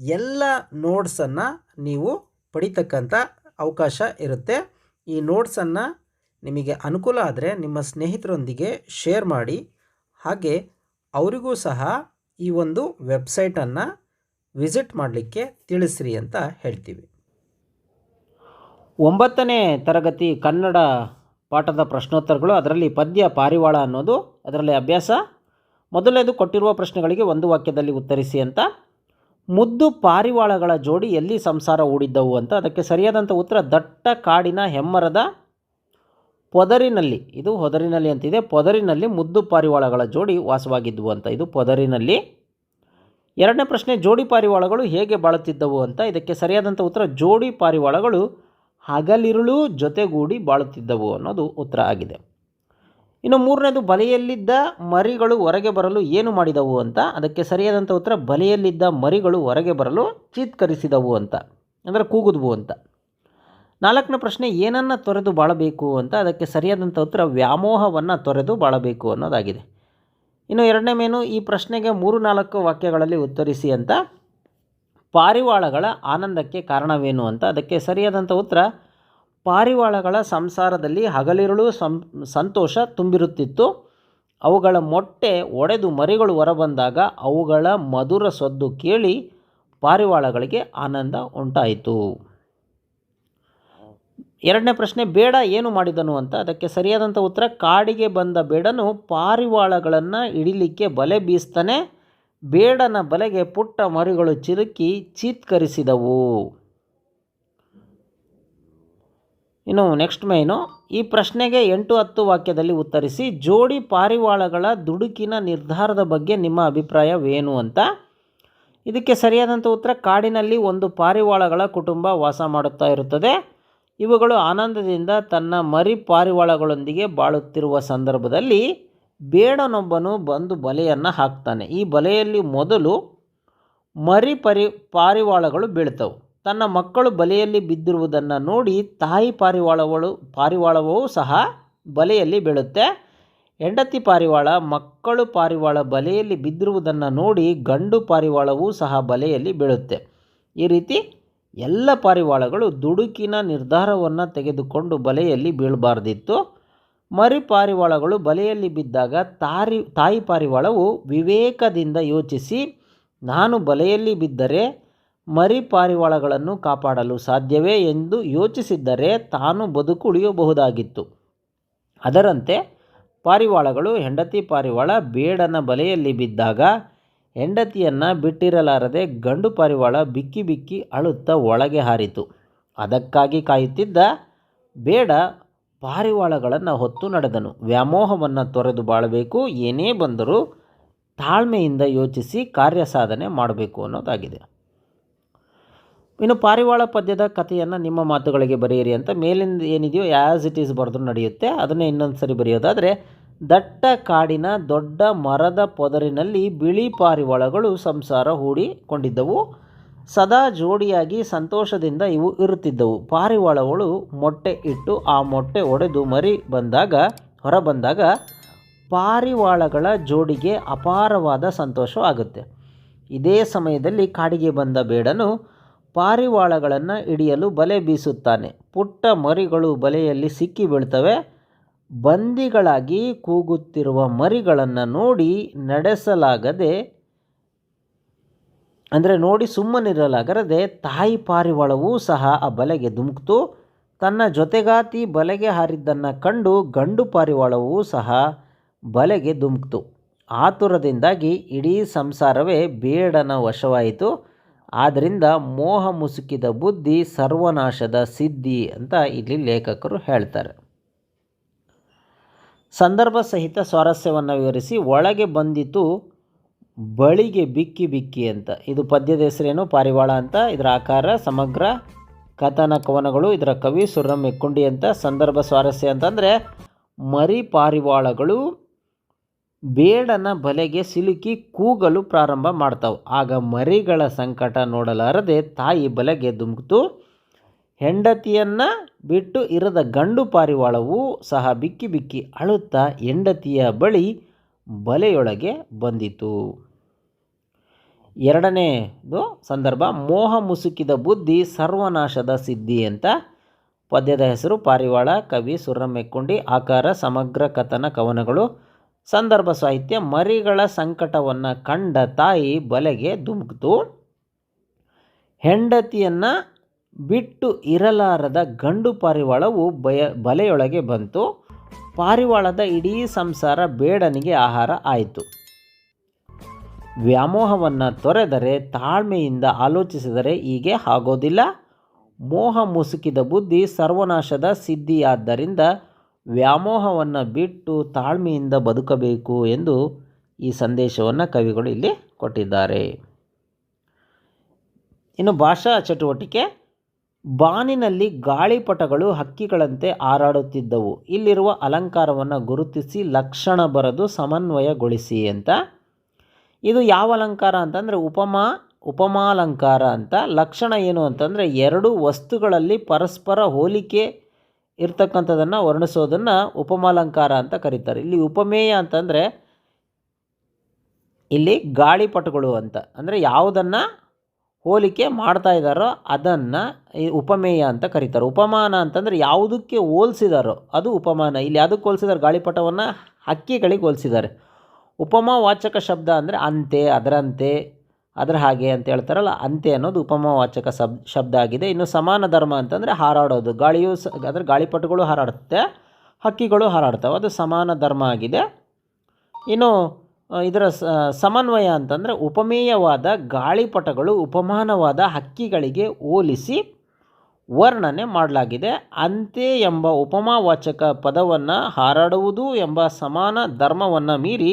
ಎಲ್ಲ ನೋಟ್ಸನ್ನು ನೀವು ಪಡಿತಕ್ಕಂಥ ಅವಕಾಶ ಇರುತ್ತೆ. ಈ ನೋಟ್ಸನ್ನು ನಿಮಗೆ ಅನುಕೂಲ ಆದರೆ ನಿಮ್ಮ ಸ್ನೇಹಿತರೊಂದಿಗೆ ಶೇರ್ ಮಾಡಿ. ಹಾಗೆ ಅವರಿಗೂ ಸಹ ಈ ಒಂದು ವೆಬ್ಸೈಟನ್ನು ವಿಸಿಟ್ ಮಾಡಲಿಕ್ಕೆ ತಿಳಿಸ್ರಿ ಅಂತ ಹೇಳ್ತೀವಿ. ಒಂಬತ್ತನೇ ತರಗತಿ ಕನ್ನಡ ಪಾಠದ ಪ್ರಶ್ನೋತ್ತರಗಳು, ಅದರಲ್ಲಿ ಪದ್ಯ, ಪಾರಿವಾಳ ಅನ್ನೋದು, ಅದರಲ್ಲಿ ಅಭ್ಯಾಸ. ಮೊದಲನೇದು ಕೊಟ್ಟಿರುವ ಪ್ರಶ್ನೆಗಳಿಗೆ ಒಂದು ವಾಕ್ಯದಲ್ಲಿ ಉತ್ತರಿಸಿ ಅಂತ ಮುದ್ದು ಪಾರಿವಾಳಗಳ ಜೋಡಿ ಎಲ್ಲಿ ಸಂಸಾರ ಹೂಡಿದ್ದವು ಅಂತ ಅದಕ್ಕೆ ಸರಿಯಾದಂಥ ಉತ್ತರ, ದಟ್ಟ ಕಾಡಿನ ಹೆಮ್ಮರದ ಪೊದರಿನಲ್ಲಿ. ಇದು ಹೊದರಿನಲ್ಲಿ ಅಂತಿದೆ. ಪೊದರಿನಲ್ಲಿ ಮುದ್ದು ಪಾರಿವಾಳಗಳ ಜೋಡಿ ವಾಸವಾಗಿದ್ದವು ಅಂತ. ಇದು ಪೊದರಿನಲ್ಲಿ. ಎರಡನೇ ಪ್ರಶ್ನೆ, ಜೋಡಿ ಪಾರಿವಾಳಗಳು ಹೇಗೆ ಬಾಳುತ್ತಿದ್ದವು ಅಂತ. ಇದಕ್ಕೆ ಸರಿಯಾದಂಥ ಉತ್ತರ, ಜೋಡಿ ಪಾರಿವಾಳಗಳು ಹಗಲಿರುಳು ಜೊತೆಗೂಡಿ ಬಾಳುತ್ತಿದ್ದವು ಅನ್ನೋದು ಉತ್ತರ ಆಗಿದೆ. ಇನ್ನು ಮೂರನೇದು ಬಲೆಯಲ್ಲಿದ್ದ ಮರಿಗಳು ಹೊರಗೆ ಬರಲು ಏನು ಮಾಡಿದವು ಅಂತ? ಅದಕ್ಕೆ ಸರಿಯಾದಂಥ ಉತ್ತರ, ಬಲೆಯಲ್ಲಿದ್ದ ಮರಿಗಳು ಹೊರಗೆ ಬರಲು ಚೀತ್ಕರಿಸಿದವು ಅಂತ, ಅಂದರೆ ಕೂಗಿದ್ವು ಅಂತ. ನಾಲ್ಕನೇ ಪ್ರಶ್ನೆ, ಏನನ್ನು ತೊರೆದು ಬಾಳಬೇಕು ಅಂತ? ಅದಕ್ಕೆ ಸರಿಯಾದಂಥ ಉತ್ತರ, ವ್ಯಾಮೋಹವನ್ನು ತೊರೆದು ಬಾಳಬೇಕು ಅನ್ನೋದಾಗಿದೆ. ಇನ್ನು ಎರಡನೇ ಮೇನು, ಈ ಪ್ರಶ್ನೆಗೆ ಮೂರು ನಾಲ್ಕು ವಾಕ್ಯಗಳಲ್ಲಿ ಉತ್ತರಿಸಿ ಅಂತ. ಪಾರಿವಾಳಗಳ ಆನಂದಕ್ಕೆ ಕಾರಣವೇನು ಅಂತ? ಅದಕ್ಕೆ ಸರಿಯಾದಂಥ ಉತ್ತರ ಪಾರಿವಾಳಗಳ ಸಂಸಾರದಲ್ಲಿ ಹಗಲಿರುಳು ಸಂ, ಸಂತೋಷ ತುಂಬಿರುತ್ತಿತ್ತು. ಅವುಗಳ ಮೊಟ್ಟೆ ಒಡೆದು ಮರಿಗಳು ಹೊರಬಂದಾಗ ಅವುಗಳ ಮಧುರ ಸದ್ದು ಕೇಳಿ ಪಾರಿವಾಳಗಳಿಗೆ ಆನಂದ ಉಂಟಾಯಿತು. ಎರಡನೇ ಪ್ರಶ್ನೆ, ಬೇಡ ಏನು ಮಾಡಿದನು ಅಂತ? ಅದಕ್ಕೆ ಸರಿಯಾದಂಥ ಉತ್ತರ, ಕಾಡಿಗೆ ಬಂದ ಬೇಡನು ಪಾರಿವಾಳಗಳನ್ನು ಹಿಡಿಲಿಕ್ಕೆ ಬಲೆ ಬೀಸ್ತಾನೆ, ಬೇಡನ ಬಲೆಗೆ ಪುಟ್ಟ ಮರಿಗಳು ಚಿರುಕಿ ಚೀತ್ಕರಿಸಿದವು. ಇನ್ನು ನೆಕ್ಸ್ಟ್ ಮೇನು, ಈ ಪ್ರಶ್ನೆಗೆ ಎಂಟು ಹತ್ತು ವಾಕ್ಯದಲ್ಲಿ ಉತ್ತರಿಸಿ, ಜೋಡಿ ಪಾರಿವಾಳಗಳ ದುಡುಕಿನ ನಿರ್ಧಾರದ ಬಗ್ಗೆ ನಿಮ್ಮ ಅಭಿಪ್ರಾಯವೇನು ಅಂತ. ಇದಕ್ಕೆ ಸರಿಯಾದಂಥ ಉತ್ತರ, ಕಾಡಿನಲ್ಲಿ ಒಂದು ಪಾರಿವಾಳಗಳ ಕುಟುಂಬ ವಾಸ ಮಾಡುತ್ತಾ ಇರುತ್ತದೆ. ಇವುಗಳು ಆನಂದದಿಂದ ತನ್ನ ಮರಿ ಪಾರಿವಾಳಗಳೊಂದಿಗೆ ಬಾಳುತ್ತಿರುವ ಸಂದರ್ಭದಲ್ಲಿ ಬೇಡನೊಬ್ಬನು ಬಂದು ಬಲೆಯನ್ನು ಹಾಕ್ತಾನೆ. ಈ ಬಲೆಯಲ್ಲಿ ಮೊದಲು ಮರಿ ಪರಿ ಪಾರಿವಾಳಗಳು ಬೀಳ್ತವೆ. ತನ್ನ ಮಕ್ಕಳು ಬಲೆಯಲ್ಲಿ ಬಿದ್ದಿರುವುದನ್ನು ನೋಡಿ ತಾಯಿ ಪಾರಿವಾಳವಳು, ಪಾರಿವಾಳವೂ ಸಹ ಬಲೆಯಲ್ಲಿ ಬೀಳುತ್ತೆ. ಹೆಂಡತಿ ಪಾರಿವಾಳ, ಮಕ್ಕಳು ಪಾರಿವಾಳ ಬಲೆಯಲ್ಲಿ ಬಿದ್ದಿರುವುದನ್ನು ನೋಡಿ ಗಂಡು ಪಾರಿವಾಳವೂ ಸಹ ಬಲೆಯಲ್ಲಿ ಬೀಳುತ್ತೆ. ಈ ರೀತಿ ಎಲ್ಲ ಪಾರಿವಾಳಗಳು ದುಡುಕಿನ ನಿರ್ಧಾರವನ್ನು ತೆಗೆದುಕೊಂಡು ಬಲೆಯಲ್ಲಿ ಬೀಳಬಾರ್ದಿತ್ತು. ಮರಿ ಪಾರಿವಾಳಗಳು ಬಲೆಯಲ್ಲಿ ಬಿದ್ದಾಗ ತಾರಿ, ತಾಯಿ ಪಾರಿವಾಳವು ವಿವೇಕದಿಂದ ಯೋಚಿಸಿ, ನಾನು ಬಲೆಯಲ್ಲಿ ಬಿದ್ದರೆ ಮರಿ ಪಾರಿವಾಳಗಳನ್ನು ಕಾಪಾಡಲು ಸಾಧ್ಯವೇ ಎಂದು ಯೋಚಿಸಿದ್ದರೆ ತಾನು ಬದುಕು ಉಳಿಯಬಹುದಾಗಿತ್ತು. ಅದರಂತೆ ಪಾರಿವಾಳಗಳು ಹೆಂಡತಿ ಪಾರಿವಾಳ ಬೇಡನ ಬಲೆಯಲ್ಲಿ ಬಿದ್ದಾಗ ಹೆಂಡತಿಯನ್ನು ಬಿಟ್ಟಿರಲಾರದೆ ಗಂಡು ಪಾರಿವಾಳ ಬಿಕ್ಕಿ ಬಿಕ್ಕಿ ಅಳುತ್ತಾ ಒಳಗೆ ಹಾರಿತು. ಅದಕ್ಕಾಗಿ ಕಾಯುತ್ತಿದ್ದ ಬೇಡ ಪಾರಿವಾಳಗಳನ್ನು ಹೊತ್ತು ನಡೆದನು. ವ್ಯಾಮೋಹವನ್ನು ತೊರೆದು ಬಾಳಬೇಕು. ಏನೇ ಬಂದರೂ ತಾಳ್ಮೆಯಿಂದ ಯೋಚಿಸಿ ಕಾರ್ಯ ಸಾಧನೆ ಮಾಡಬೇಕು ಅನ್ನೋದಾಗಿದೆ. ಇನ್ನು ಪಾರಿವಾಳ ಪದ್ಯದ ಕಥೆಯನ್ನು ನಿಮ್ಮ ಮಾತುಗಳಿಗೆ ಬರೆಯಿರಿ ಅಂತ ಮೇಲಿಂದ ಏನಿದೆಯೋ ಆ್ಯಸ್ ಇಟ್ ಈಸ್ ಬರೆದ್ರು ನಡೆಯುತ್ತೆ. ಅದನ್ನೇ ಇನ್ನೊಂದು ಸರಿ ಬರೆಯೋದಾದರೆ, ದಟ್ಟ ಕಾಡಿನ ದೊಡ್ಡ ಮರದ ಪೊದರಿನಲ್ಲಿ ಬಿಳಿ ಪಾರಿವಾಳಗಳು ಸಂಸಾರ ಹೂಡಿಕೊಂಡಿದ್ದವು. ಸದಾ ಜೋಡಿಯಾಗಿ ಸಂತೋಷದಿಂದ ಇವು ಇರುತ್ತಿದ್ದವು. ಪಾರಿವಾಳಗಳು ಮೊಟ್ಟೆ ಇಟ್ಟು ಆ ಮೊಟ್ಟೆ ಒಡೆದು ಮರಿ ಬಂದಾಗ, ಹೊರ ಬಂದಾಗ ಪಾರಿವಾಳಗಳ ಜೋಡಿಗೆ ಅಪಾರವಾದ ಸಂತೋಷವಾಗುತ್ತೆ. ಇದೇ ಸಮಯದಲ್ಲಿ ಕಾಡಿಗೆ ಬಂದ ಬೇಡನು ಪಾರಿವಾಳಗಳನ್ನು ಹಿಡಿಯಲು ಬಲೆ ಬೀಸುತ್ತಾನೆ. ಪುಟ್ಟ ಮರಿಗಳು ಬಲೆಯಲ್ಲಿ ಸಿಕ್ಕಿ ಬೀಳ್ತವೆ. ಬಂದಿಗಳಾಗಿ ಕೂಗುತ್ತಿರುವ ಮರಿಗಳನ್ನು ನೋಡಿ ನಡೆಸಲಾಗದೆ, ಅಂದರೆ ನೋಡಿ ಸುಮ್ಮನಿರಲಾಗರದೆ ತಾಯಿ ಪಾರಿವಾಳವೂ ಸಹ ಆ ಬಲೆಗೆ ಧುಮುಕ್ತು. ತನ್ನ ಜೊತೆಗಾತಿ ಬಲೆಗೆ ಹಾರಿದ್ದನ್ನು ಕಂಡು ಗಂಡು ಪಾರಿವಾಳವೂ ಸಹ ಬಲೆಗೆ ಧುಮುಕ್ತು. ಆತುರದಿಂದಾಗಿ ಇಡೀ ಸಂಸಾರವೇ ಬೇಡನ ವಶವಾಯಿತು. ಆದ್ದರಿಂದ ಮೋಹ ಮುಸುಕಿದ ಬುದ್ಧಿ ಸರ್ವನಾಶದ ಸಿದ್ಧಿ ಅಂತ ಇಲ್ಲಿ ಲೇಖಕರು ಹೇಳ್ತಾರೆ. ಸಂದರ್ಭ ಸಹಿತ ಸ್ವಾರಸ್ಯವನ್ನು ವಿವರಿಸಿ, ಒಳಗೆ ಬಂದಿತು ಬಳಿಗೆ ಬಿಕ್ಕಿ ಬಿಕ್ಕಿ ಅಂತ. ಇದು ಪದ್ಯದ ಹೆಸರೇನು? ಪಾರಿವಾಳ ಅಂತ. ಇದರ ಆಕಾರ, ಸಮಗ್ರ, ಕಥನ ಕವನಗಳು, ಇದರ ಕವಿ ಮೆಕ್ಕುಂಡಿ ಅಂತ. ಸಂದರ್ಭ ಸ್ವಾರಸ್ಯ ಅಂತಂದರೆ ಮರಿ ಪಾರಿವಾಳಗಳು ಬೇಡನ ಬಲೆಗೆ ಸಿಲುಕಿ ಕೂಗಲು ಪ್ರಾರಂಭ ಮಾಡ್ತಾವೆ. ಆಗ ಮರಿಗಳ ಸಂಕಟ ನೋಡಲಾರದೆ ತಾಯಿ ಬಲೆಗೆ ಧುಮುಕ್ತು ಹೆಂಡತಿಯನ್ನು ಬಿಟ್ಟು ಇರದ ಗಂಡು ಪಾರಿವಾಳವು ಸಹ ಬಿಕ್ಕಿ ಬಿಕ್ಕಿ ಅಳುತ್ತಾ ಹೆಂಡತಿಯ ಬಳಿ ಬಲೆಯೊಳಗೆ ಬಂದಿತು ಎರಡನೇದು ಸಂದರ್ಭ, ಮೋಹ ಮುಸುಕಿದ ಬುದ್ಧಿ ಸರ್ವನಾಶದ ಸಿದ್ಧಿ ಅಂತ. ಪದ್ಯದ ಹೆಸರು ಪಾರಿವಾಳ, ಕವಿ ಸುರ್ರಮೆಕ್ಕುಂಡಿ ಆಕಾರ, ಸಮಗ್ರ ಕಥನ ಕವನಗಳು. ಸಂದರ್ಭ ಸಾಹಿತ್ಯ, ಮರಿಗಳ ಸಂಕಟವನ್ನು ಕಂಡ ತಾಯಿ ಬಲೆಗೆ ಧುಮುಕ್ತು ಹೆಂಡತಿಯನ್ನು ಬಿಟ್ಟು ಇರಲಾರದ ಗಂಡು ಪಾರಿವಾಳವು ಬಯ, ಬಲೆಯೊಳಗೆ ಬಂತು. ಪಾರಿವಾಳದ ಇಡೀ ಸಂಸಾರ ಬೇಡನಿಗೆ ಆಹಾರ ಆಯಿತು. ವ್ಯಾಮೋಹವನ್ನು ತೊರೆದರೆ, ತಾಳ್ಮೆಯಿಂದ ಆಲೋಚಿಸಿದರೆ ಹೀಗೆ ಆಗೋದಿಲ್ಲ. ಮೋಹ ಮುಸುಕಿದ ಬುದ್ಧಿ ಸರ್ವನಾಶದ ಸಿದ್ಧಿಯಾದ್ದರಿಂದ ವ್ಯಾಮೋಹವನ್ನು ಬಿಟ್ಟು ತಾಳ್ಮೆಯಿಂದ ಬದುಕಬೇಕು ಎಂದು ಈ ಸಂದೇಶವನ್ನು ಕವಿಗಳು ಇಲ್ಲಿ ಕೊಟ್ಟಿದ್ದಾರೆ. ಇನ್ನು ಭಾಷಾ ಚಟುವಟಿಕೆ, ಬಾನಿನಲ್ಲಿ ಗಾಳಿಪಟಗಳು ಹಕ್ಕಿಗಳಂತೆ ಹಾರಾಡುತ್ತಿದ್ದವು. ಇಲ್ಲಿರುವ ಅಲಂಕಾರವನ್ನು ಗುರುತಿಸಿ ಲಕ್ಷಣ ಬರೆದು ಸಮನ್ವಯಗೊಳಿಸಿ ಅಂತ. ಇದು ಯಾವ ಅಲಂಕಾರ ಅಂತಂದರೆ ಉಪಮಾ, ಉಪಮಾಲಂಕಾರ ಅಂತ. ಲಕ್ಷಣ ಏನು ಅಂತಂದರೆ ಎರಡು ವಸ್ತುಗಳಲ್ಲಿ ಪರಸ್ಪರ ಹೋಲಿಕೆ ಇರ್ತಕ್ಕಂಥದ್ದನ್ನು ವರ್ಣಿಸೋದನ್ನು ಉಪಮಾಲಂಕಾರ ಅಂತ ಕರೀತಾರೆ. ಇಲ್ಲಿ ಉಪಮೇಯ ಅಂತಂದರೆ ಇಲ್ಲಿ ಗಾಳಿಪಟಗಳು ಅಂತ ಅಂದರೆ ಯಾವುದನ್ನು ಹೋಲಿಕೆ ಮಾಡ್ತಾ ಇದ್ದಾರೋ ಅದನ್ನು ಉಪಮೇಯ ಅಂತ ಕರೀತಾರೆ. ಉಪಮಾನ ಅಂತಂದರೆ ಯಾವುದಕ್ಕೆ ಹೋಲಿಸಿದಾರೋ ಅದು ಉಪಮಾನ. ಇಲ್ಲಿ ಯಾವುದಕ್ಕೆ ಹೋಲಿಸಿದಾರೆ? ಗಾಳಿಪಟವನ್ನು ಹಕ್ಕಿಗಳಿಗೆ ಹೋಲಿಸಿದ್ದಾರೆ. ಉಪಮಾವಾಚಕ ಶಬ್ದ ಅಂದರೆ ಅಂತೆ, ಅದರಂತೆ ಅದರ ಹಾಗೆ ಅಂತ ಹೇಳ್ತಾರಲ್ಲ, ಅಂತೆ ಅನ್ನೋದು ಉಪಮವಾಚಕ ಶಬ್ ಶಬ್ದ ಆಗಿದೆ. ಇನ್ನು ಸಮಾನ ಧರ್ಮ ಅಂತಂದರೆ ಹಾರಾಡೋದು. ಗಾಳಿಯು ಸ, ಅಂದರೆ ಗಾಳಿಪಟಗಳು ಹಾರಾಡುತ್ತೆ, ಹಕ್ಕಿಗಳು ಹಾರಾಡ್ತವೆ. ಅದು ಸಮಾನ ಧರ್ಮ ಆಗಿದೆ. ಇನ್ನು ಇದರ ಸಮನ್ವಯ ಅಂತಂದರೆ ಉಪಮೇಯವಾದ ಗಾಳಿಪಟಗಳು ಉಪಮಾನವಾದ ಹಕ್ಕಿಗಳಿಗೆ ಹೋಲಿಸಿ ವರ್ಣನೆ ಮಾಡಲಾಗಿದೆ. ಅಂತೆ ಎಂಬ ಉಪಮಾವಾಚಕ ಪದವನ್ನು ಹಾರಾಡುವುದು ಎಂಬ ಸಮಾನ ಧರ್ಮವನ್ನು ಮೀರಿ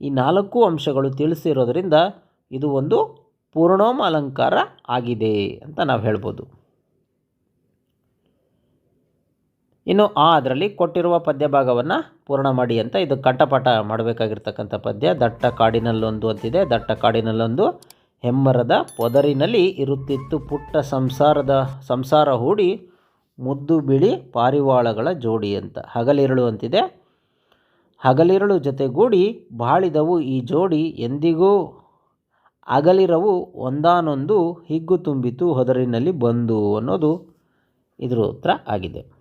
ಈ ನಾಲ್ಕು ಅಂಶಗಳು ತಿಳಿಸಿರೋದ್ರಿಂದ ಇದು ಒಂದು ಪೂರ್ಣೋಮ ಅಲಂಕಾರ ಆಗಿದೆ ಅಂತ ನಾವು ಹೇಳ್ಬೋದು. ಇನ್ನು ಆ ಅದರಲ್ಲಿ ಕೊಟ್ಟಿರುವ ಪದ್ಯ ಭಾಗವನ್ನು ಪೂರ್ಣ ಮಾಡಿ ಅಂತ ಇದು ಕಂಠಪಾಠ ಮಾಡಬೇಕಾಗಿರ್ತಕ್ಕಂಥ ಪದ್ಯ. ದಟ್ಟ ಕಾಡಿನಲ್ಲೊಂದು ಅಂತಿದೆ. ದಟ್ಟ ಕಾಡಿನಲ್ಲೊಂದು ಹೆಮ್ಮರದ ಪೊದರಿನಲ್ಲಿ ಇರುತ್ತಿತ್ತು. ಪುಟ್ಟ ಸಂಸಾರದ, ಸಂಸಾರ ಹೂಡಿ ಮುದ್ದು ಬಿಳಿ ಪಾರಿವಾಳಗಳ ಜೋಡಿ ಅಂತ. ಹಗಲಿರುಳು ಅಂತಿದೆ. ಹಗಲಿರುಳು ಜೊತೆಗೂಡಿ ಬಾಳಿದವು ಈ ಜೋಡಿ. ಎಂದಿಗೂ ಅಗಲಿರವು ಒಂದಾನೊಂದು ಹಿಗ್ಗು ತುಂಬಿತು ಹೊದರಿನಲ್ಲಿ ಬಂದು ಅನ್ನೋದು ಇದರ ಉತ್ತರ ಆಗಿದೆ.